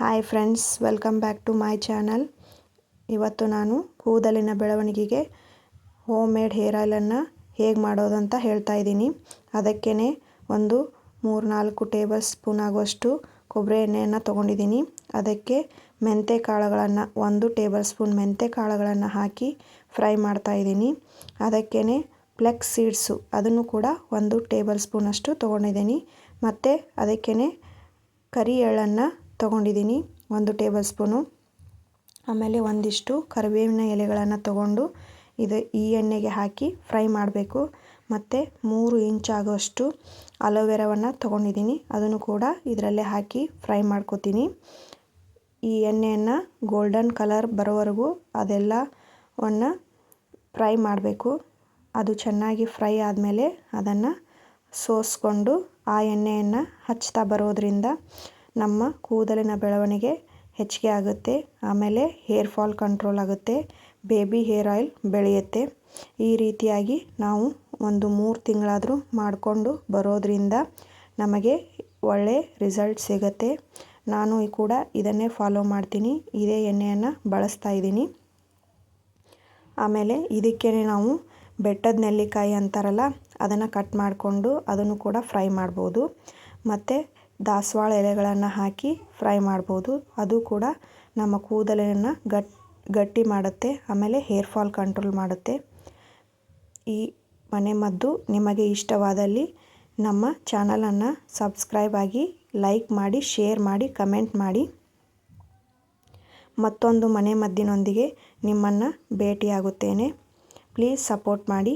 Hi friends welcome back to my channel ಇವತ್ತು ನಾನು ಕೂದಲಿನ ಬೆಳವಣಿಗೆಗೆ ಹೋಮ್ ಮೇಡ್ ಹೇರ್ ಆಯಿಲನ್ನು ಹೇಗೆ ಮಾಡೋದು ಅಂತ ಹೇಳ್ತಾ ಇದ್ದೀನಿ. ಅದಕ್ಕೇ ಒಂದು ಮೂರು ನಾಲ್ಕು ಟೇಬಲ್ ಸ್ಪೂನ್ ಆಗುವಷ್ಟು ಕೊಬ್ಬರಿ ಎಣ್ಣೆಯನ್ನು ತೊಗೊಂಡಿದ್ದೀನಿ. ಅದಕ್ಕೆ ಮೆಂತೆ ಕಾಳುಗಳನ್ನು, ಒಂದು ಟೇಬಲ್ ಸ್ಪೂನ್ ಮೆಂತೆ ಕಾಳುಗಳನ್ನು ಹಾಕಿ ಫ್ರೈ ಮಾಡ್ತಾ ಇದ್ದೀನಿ. ಅದಕ್ಕೇ ಫ್ಲೆಕ್ಸ್ ಸೀಡ್ಸು ಅದನ್ನು ಕೂಡ ಒಂದು ಟೇಬಲ್ ಸ್ಪೂನಷ್ಟು ತೊಗೊಂಡಿದ್ದೀನಿ. ಮತ್ತು ಅದಕ್ಕೇ ಕರಿ ಎಳ್ಳನ್ನು ತೊಗೊಂಡಿದ್ದೀನಿ. ಒಂದು ಟೇಬಲ್ ಸ್ಪೂನು. ಆಮೇಲೆ ಒಂದಿಷ್ಟು ಕರಿಬೇವಿನ ಎಲೆಗಳನ್ನು ತೊಗೊಂಡು ಇದು ಈ ಎಣ್ಣೆಗೆ ಹಾಕಿ ಫ್ರೈ ಮಾಡಬೇಕು. ಮತ್ತು ಮೂರು ಇಂಚ್ ಆಗುವಷ್ಟು ಅಲೋವೆರಾವನ್ನು ತೊಗೊಂಡಿದ್ದೀನಿ. ಅದನ್ನು ಕೂಡ ಇದರಲ್ಲೇ ಹಾಕಿ ಫ್ರೈ ಮಾಡ್ಕೋತೀನಿ. ಈ ಎಣ್ಣೆಯನ್ನು ಗೋಲ್ಡನ್ ಕಲರ್ ಬರೋವರೆಗೂ ಅದೆಲ್ಲವನ್ನು ಫ್ರೈ ಮಾಡಬೇಕು. ಅದು ಚೆನ್ನಾಗಿ ಫ್ರೈ ಆದಮೇಲೆ ಅದನ್ನು ಸೋಸ್ಕೊಂಡು ಆ ಎಣ್ಣೆಯನ್ನು ಹಚ್ತಾ ಬರೋದರಿಂದ ನಮ್ಮ ಕೂದಲಿನ ಬೆಳವಣಿಗೆ ಹೆಚ್ಚಿಗೆ ಆಗುತ್ತೆ. ಆಮೇಲೆ ಹೇರ್ ಫಾಲ್ ಕಂಟ್ರೋಲ್ ಆಗುತ್ತೆ. ಬೇಬಿ ಹೇರ್ ಆಯಿಲ್ ಬೆಳೆಯುತ್ತೆ. ಈ ರೀತಿಯಾಗಿ ನಾವು ಒಂದು ಮೂರು ತಿಂಗಳಾದರೂ ಮಾಡಿಕೊಂಡು ಬರೋದರಿಂದ ನಮಗೆ ಒಳ್ಳೆ ರಿಸಲ್ಟ್ ಸಿಗುತ್ತೆ. ನಾನು ಕೂಡ ಇದನ್ನೇ ಫಾಲೋ ಮಾಡ್ತೀನಿ. ಇದೇ ಎಣ್ಣೆಯನ್ನು ಬಳಸ್ತಾ ಇದ್ದೀನಿ. ಆಮೇಲೆ ಇದಕ್ಕೇ ನಾವು ಬೆಟ್ಟದ ನೆಲ್ಲಿಕಾಯಿ ಅಂತಾರಲ್ಲ, ಅದನ್ನು ಕಟ್ ಮಾಡಿಕೊಂಡು ಅದನ್ನು ಕೂಡ ಫ್ರೈ ಮಾಡ್ಬೋದು. ಮತ್ತು ದಾಸವಾಳ ಎಲೆಗಳನ್ನು ಹಾಕಿ ಫ್ರೈ ಮಾಡ್ಬೋದು. ಅದು ಕೂಡ ನಮ್ಮ ಕೂದಲನ್ನು ಗಟ್, ಗಟ್ಟಿ ಮಾಡುತ್ತೆ, ಆಮೇಲೆ ಹೇರ್ ಫಾಲ್ ಕಂಟ್ರೋಲ್ ಮಾಡುತ್ತೆ. ಈ ಮನೆಮದ್ದು ನಿಮಗೆ ಇಷ್ಟವಾದಲ್ಲಿ ನಮ್ಮ ಚಾನಲನ್ನು ಸಬ್ಸ್ಕ್ರೈಬ್ ಆಗಿ ಲೈಕ್ ಮಾಡಿ, ಶೇರ್ ಮಾಡಿ, ಕಮೆಂಟ್ ಮಾಡಿ. ಮತ್ತೊಂದು ಮನೆ ಮದ್ದಿನೊಂದಿಗೆ ನಿಮ್ಮನ್ನು ಭೇಟಿಯಾಗುತ್ತೇನೆ. ಪ್ಲೀಸ್ ಸಪೋರ್ಟ್ ಮಾಡಿ.